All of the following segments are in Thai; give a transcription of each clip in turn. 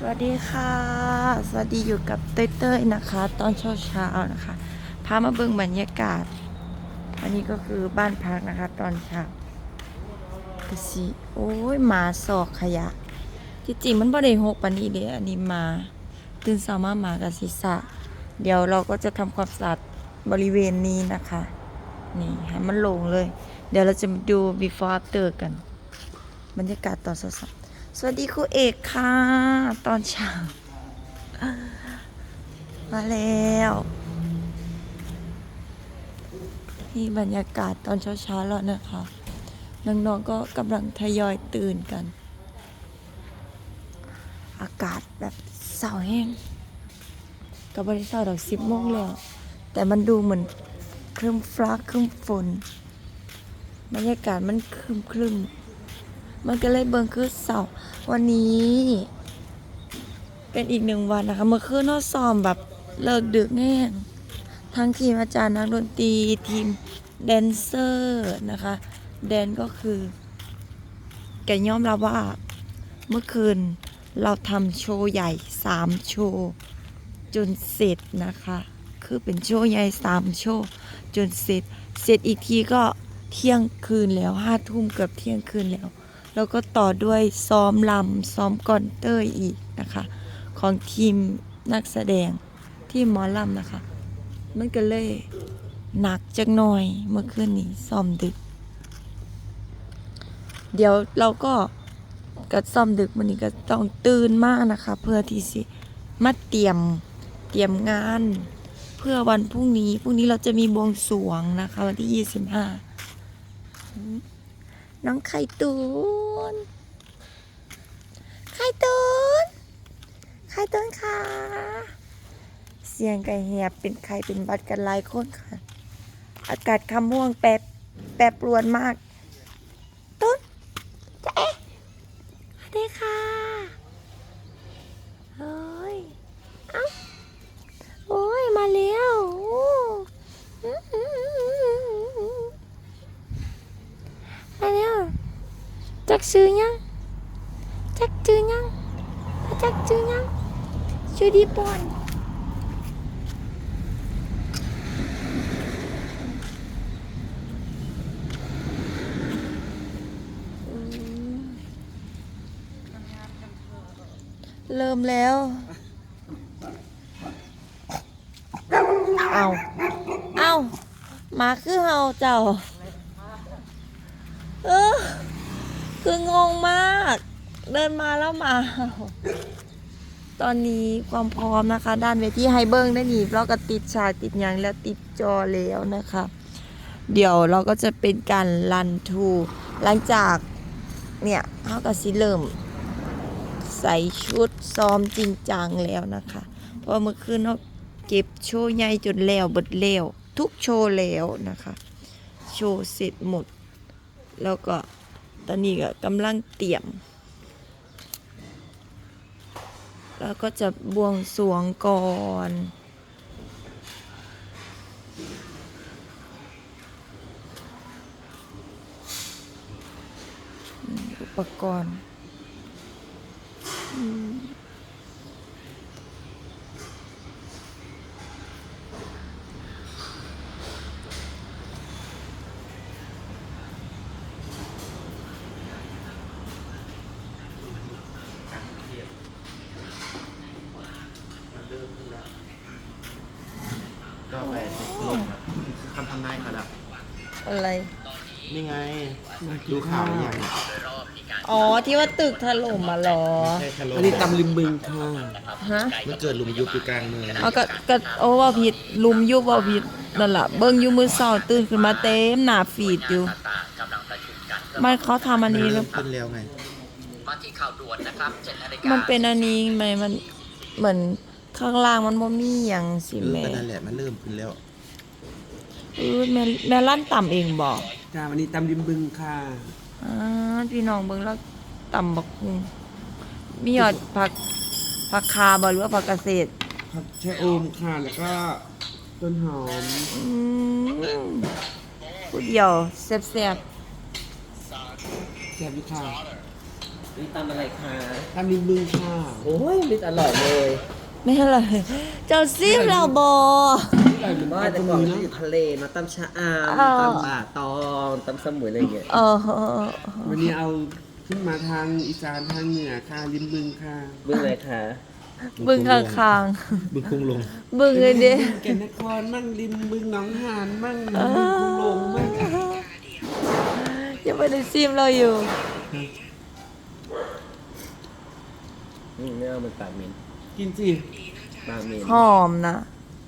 สวัสดีค่ะ สวัสดีอยู่กับเต้ยๆนะคะ ตอนเช้าๆนะคะพามาเบิ่งบรรยากาศ อันนี้ก็คือบ้านพักนะคะ ตอนเช้ากสิโอ้ยหมาสอกขยะ ที่จริงมันบ่ได้หกปานนี้เด้อันนี้มาตื่นเช้ามาหมากับศีษะเดี๋ยวเราก็จะทำความสะอาดบริเวณนี้นะคะ นี่ให้มันโลงเลย เดี๋ยวเราจะดู before after กัน บรรยากาศตอนสด สวัสดีครูเอกค่ะ ตอนเช้า มาแล้ว นี่บรรยากาศตอนเช้าๆแล้วนะคะ น้องๆก็กำลังทยอยตื่นกัน อากาศแบบเสาแห้งกับบริษัทดอกสิบโมงแล้ว แต่มันดูเหมือนครึ้มฟ้าครึ้มฝน บรรยากาศมันครึ้มครึมๆ มันก็เลยเบิ่งคือเสาร์วันนี้ เป็นอีกหนึ่งวันนะคะ เมื่อคืนเราซ้อมแบบเลิกดึกแน่ทั้งทีมอาจารย์นักดนตรีทีมแดนเซอร์นะคะ แดนก็คือแกยอมรับว่าเมื่อคืนเราทำโชว์ใหญ่สามโชว์จนเสร็จนะคะ คือเป็นโชว์ใหญ่สามโชว์จนเสร็จ เสร็จอีกทีก็เที่ยงคืนแล้วห้าทุ่มเกือบเที่ยงคืนแล้ว แล้วก็ต่อด้วยซ้อมลำซ้อมก่อนเต้ยอีกนะคะ ของทีมนักแสดงที่หมอลำนะคะ มันก็เลยหนักจักหน่อยเมื่อคืนนี้ซ้อมดึก เดี๋ยวเราก็ก็ซ้อมดึกวันนี้ก็ต้องตื่นมากนะคะ เพื่อที่สิมาเตรียมเตรียมงาน เพื่อวันพรุ่งนี้พรุ่งนี้เราจะมีบวงสรวงนะคะ วันที่ยี่สิบห้า น้องไข่ตูน ไข่ตูน ไข่ตูนค่ะ เสียงไก่แหบเป็นไข่เป็นบัดกันหลายคนค่ะ อากาศคำม่วงแปรแปรปรวนมากต้นจะเอ๊ะสวัสดีค่ะเฮ้ย เอ้า โอ้ย มาแล้วโอ้อื้อหือมาแล้ว จักซื้อยังจักซื้อยังจักซื้อยังชื่อดีปอนเริ่มแล้ว เอาเอามาคือเฮาเจ้า เออ คืองงมาก เดินมาแล้วมา ตอนนี้ความพร้อมนะคะ ด้านเวทีไฮเบิ้งได้หนีเราก็ติดฉากติดยังแล้วติดจอแล้วนะคะ เดี๋ยวเราก็จะเป็นการรันทู หลังจากเนี่ยเขาก็สิเริ่ม ใส่ชุดซ้อมจริงจังแล้วนะคะ เพราะเมื่อคืนเขาเก็บโชว์ใหญ่จนแล้วเบิดแล้วทุกโชว์แล้วนะคะ โชว์เสร็จหมด แล้วก็ ตอนนี้ก็กำลังเตรียม แล้วก็จะบวงสรวงก่อนอุปกรณ์ ก็ไปลงอะคำทำนายเขาแล้วอะไร นี่ไงดูข่าวหรือยังเนี่ยอ๋อที่ว่าตึกถล่มมาหรอใช่ทะลุอันนี้ตำริมบึงค่ะฮะมันเกิดหลุมยุบอยู่กลางเมืองเอาก็ก็โอ้ว่าผิดลุมยุบว่าผิดนั่นล่ะเบิ่งอยู่มือเช้าตื่นขึ้นมาเต็มหน้าฟีดอยู่ มันเขาทำอันนี้แล้วขึ้นแล้วไง มาที่ข่าวด่วนนะครับ7นาฬิกามันเป็นอันนี้ไหมมันเหมือน ข้างล่างมันบ่มีหยังสิเออแม่ก็นั่นแหละมันเริ่มขึ้นแล้วเออแม่แม่ลั่นต่ำเองบอกจ้าวันนี้ตำริมบึงค่ะอ่าพี่น้องเบิ่งแล้วต่ำบักคุงมียอดผักผักคาบ่หรือว่าผักเกษตรผักชะอมค่ะแล้วก็ต้นหอมอืมผู้เดียวแซ่บแซ่บดีค่ะๆนี่ตำอะไรคะทำริมบึงค่ะ โอ้ยมิตรอร่อยเลย ไม่อร่อยเจ้าซิมเราบออร่อยเหมือนว่าตำแต่ตะก่อนมือมันนะอยู่ทะเลนะตำชะอามอ้าวตำป่าตองตำสมุยอะไรอย่างเงี้ย เออวันนี้เอาขึ้นมาทางอีสานทางเหนือค่ะริมบึงค่ะเบื้องอะไรคะบึงข้างคางบึงคงลงๆบึงเลยเด้แก่นนครมั่งริมบึงหนองหานมั่งริมบึงคุลงมั่งยังไม่ได้ซิมเราอยู่อืมไม่เอามันปากเหม็น กินสิปากเหม็นหอมนะ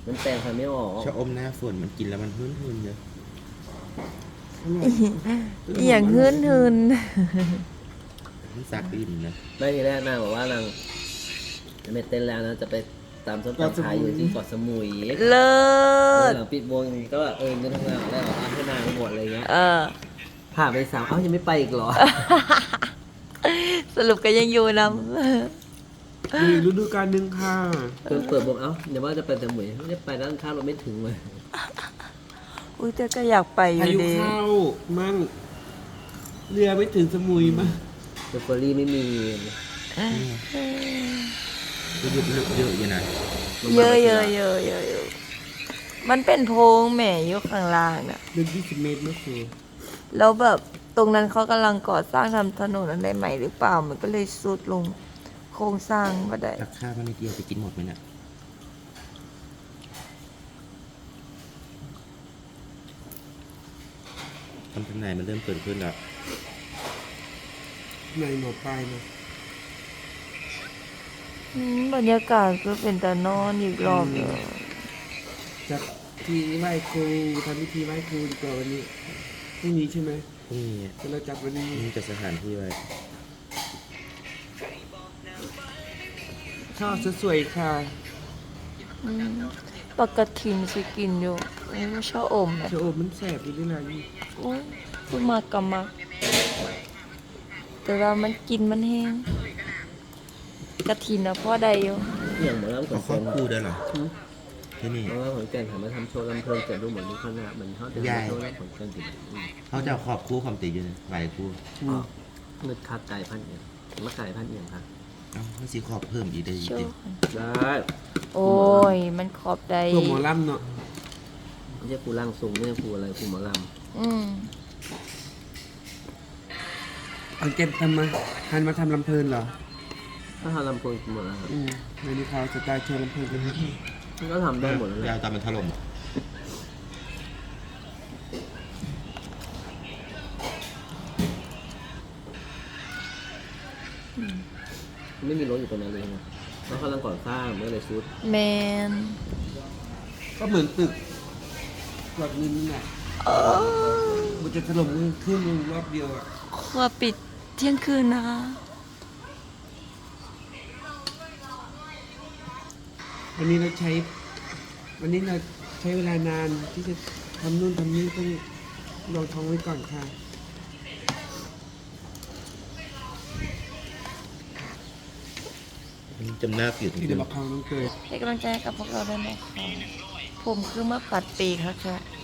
มันแปลงฟันไม่ออกชะอมหน้าฝนมันกินแล้วมันหื้นหืนๆเยอะอร่อยอหย่างหืนหืนมันสักลิ่นนะไม่ทีแรกนางบอกว่านางจะไม่เต้นแล้วนะจะไปตามส้มตำขายอยู่ที่เกาะสมุยเลิศหลังปิดวงก็แบบเออเงินทำงานของแล้วเอาให้นางหมดอะไรเงี้ยเออผ่านไปสามเอ้ายังไม่ไปอีกเหรอ สรุปก็ยังอยู่นะ มีฤดูกาลหนึ่งค่ะ เปิดเปิดบอกเอ้าเดี๋ยวว่าจะไปสมุยไม่ได้ไปด้านข้างเราไม่ถึงเลยอุ้ยแต่ก็อยากไปอพายู่ยุดีเข้ามั่งเรือไม่ถึงสมุยมั่งเดฟเฟอรี่ไม่มีก็ยุบเยอะเยอะอยู่นะเยอะเยอะเยอะเยอะเยอะมันเป็นโพรงแหม่อยู่ข้างล่างน่ะเดินยี่สิบเมตรไม่เคยแล้วแบบตรงนั้นเขากำลังก่อสร้างทำถนนอะไรใหม่หรือเปล่า มันก็เลยสุดลงโครงสร้างมาได้ตักข้าวมาในเดียวจะกินหมดไหมเนี่ยคำทำนายมันเริ่มเกิดขึ้นแล้วในหนอปลายนะอืมบรรยากาศก็เป็นตานอนอีกรอบเลยจากที่ไหว้ครูทำพิธีไหว้ครูดีกว่าวันนี้พรุ่งนี้ใช่ไหมพรุ่งนี้จะเราจัดวันนี้นี่จะสถานที่ไว้ ชอบสวยๆค่ะ อืมปกติสิกินอยู่ไม่ชอบอมเลยเชอโอบมันแสบอยู่ด้วยนะนี่โอ้ยพูดมากกับมากแต่ว่ามันกินมันแห้งกระถินนะพ่อใดอยู่อย่างเหมือนเราขเอาอนครแก่อบนครูด้วยเหรอที่นี่เพราะว่าขอนแก่นทำมาทำโชว์ลำเพลินเกิดรูปเหมือนลูกคณะเหมือนเขาจะใหญ่ทำโชว์แล้วขอนแก่นติดอืมเขาจะเอาขอบครูความติดอยู่หลายครูอ๋อเงินคาไก่พันเอียงมาไก่พันเอียงค่ะ เอ้าไม่สิขอบเพิ่มอีกได้อีกโชดิว์ได้โอ้ย มันขอบใดพวกหมอลำเนาะไม่ใช่ปูร่างทรงไม่ใช่ปูอะไรปูหมอลอืมอังเกตทำมาหันมาทำลำเพลินเหรอำถ้าทำลำโพงหมดแล้วครับอืมในนี้เขาสไตล์โชว์ลำเพลินกันนะมันก็ทำได้หมดแล้วแหยาละวตามมันถล่ม ไม่มีรถอยู่ตรงนั้นเลยนะแล้วเขากำลังก่อสร้างเมื่อไรซุดแมนก็เหมือนตึกหลอดนึงนี่แหละมันจะถล่มขึ้นลงรอบเดียวอะครัวปิดเที่ยงคืนนะคะวันนี้เราใช้ วันนี้เราใช้เวลานานที่จะทำนู่นทำนี่ต้องลองท้องไว้ก่อนค่ะ จำหน้าผิดที่เดี๋ยวบอกเขาต้องเกิดให้กำลังใจให้กับพวกเราด้วยนะคะผมคือมาปัดปีกค่ะค่ะไปค่ะ